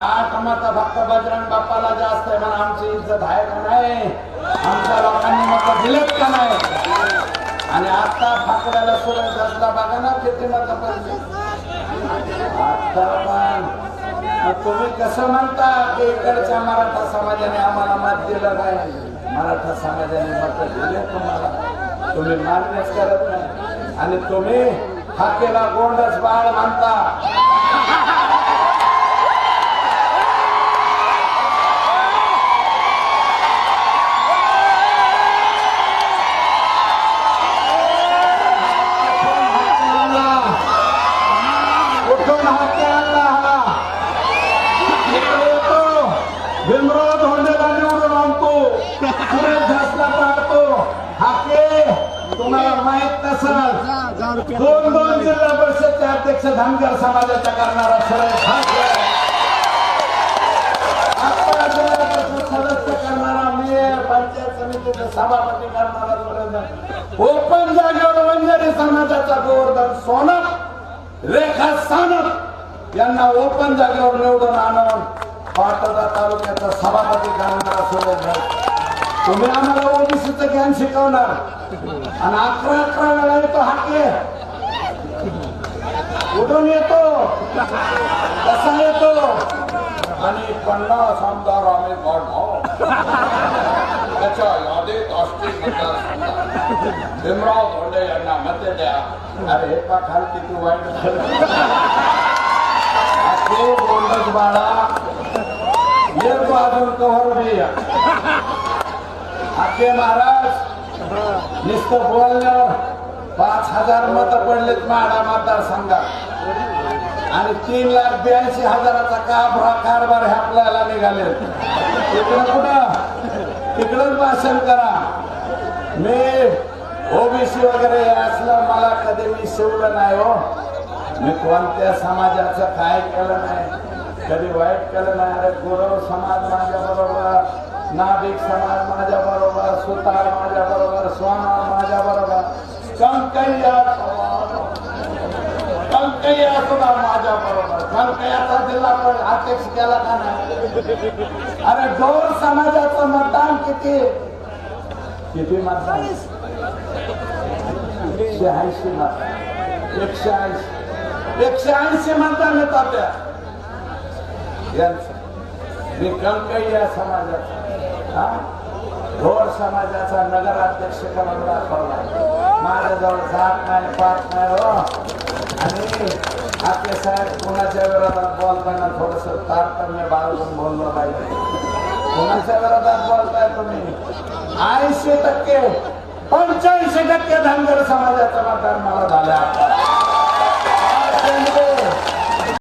आठ मत फक्त बजरंग बाप्पाला जास्त आहे पण आमची इज्जत आहे का नाही? आमच्या लोकांनी मत दिलेत का नाही? आणि आता फाकड्याला सुरेश दसला बघा ना किती मत आता पण. तुम्ही कसं म्हणता की इकडच्या मराठा समाजाने आम्हाला मत दिलं नाही? मराठा समाजाने मत दिले तुम्हाला. तुम्ही मान्यच करत नाही. आणि तुम्ही हाकेला गोंडच बाळ म्हणता. नसल दोन दोन जिल्हा परिषदचे अध्यक्ष धनगर समाजाचा करणारा सुरेश अकरा जिल्हा परिषद सदस्य करणारा मेयर पंचायत समितीचा सभापती करणारा सुरेंद्र. ओपन जागेवर वंजारी समाजाचा गोवर्धन सोनक रेखा सानप यांना ओपन जागेवर निवडून आणून पाटोदा तालुक्याचा सभापती करणारा सुरेंद्र. तुम्ही आम्हाला ओबीसीच ज्ञान शिकवणार. आणि अकरा अकरा वेळा येतो हाके. कुठून येतो. कसा येतो. आणि पन्नास आमदार आम्ही काढणार त्याच्या यादीत असतील भीमराव धोंडे यांना मते द्या. अरे हे पा खाल किती वाईट झालं? बोलत बाळा. येतो अजून कव्हर बी आखे महाराज. नुसतं बोलल्यावर पाच हजार मत पडलेत माडा मतदारसंघात. आणि तीन लाख ब्याऐंशी हजाराचा कारभार कारभार हे आपल्याला निघाले तिकडं कुठं? तिकडंच भाषण करा. मी ओबीसी वगैरे असलं मला कधी मी शिवलं नाही हो. मी कोणत्या समाजाचं काय केलं नाही. कधी वाईट केलं नाही. अरे गुरव समाज माझ्या बरोबर नाभिक समाज माझ्या बरोबर सुतार माझ्या बरोबर सोनार माझ्या बरोबर कंकैया कंकैया सुद्धा माझ्या बरोबर कंकैयाचा जिल्हा पण अध्यक्ष केला का नाही? अरे डोर समाजाचं मतदान किती? किती मतदान? एकशे ऐंशी मतदान. एकशे ऐंशी. एकशे ऐंशी मतदान येतात त्या यांचं. मी कंकैया समाजाचा. हा? घोर समाजाचा नगराध्यक्ष म्हणून दाखवला माझ्याजवळ जात नाही पाठ नाही हो. आणि आपले साहेब कुणाच्या विरोधात बोलताना थोडस तारतम्य बाळगून बोललं पाहिजे कुणाच्या विरोधात बोलताय तुम्ही? ऐंशी टक्के पंच्याऐंशी टक्के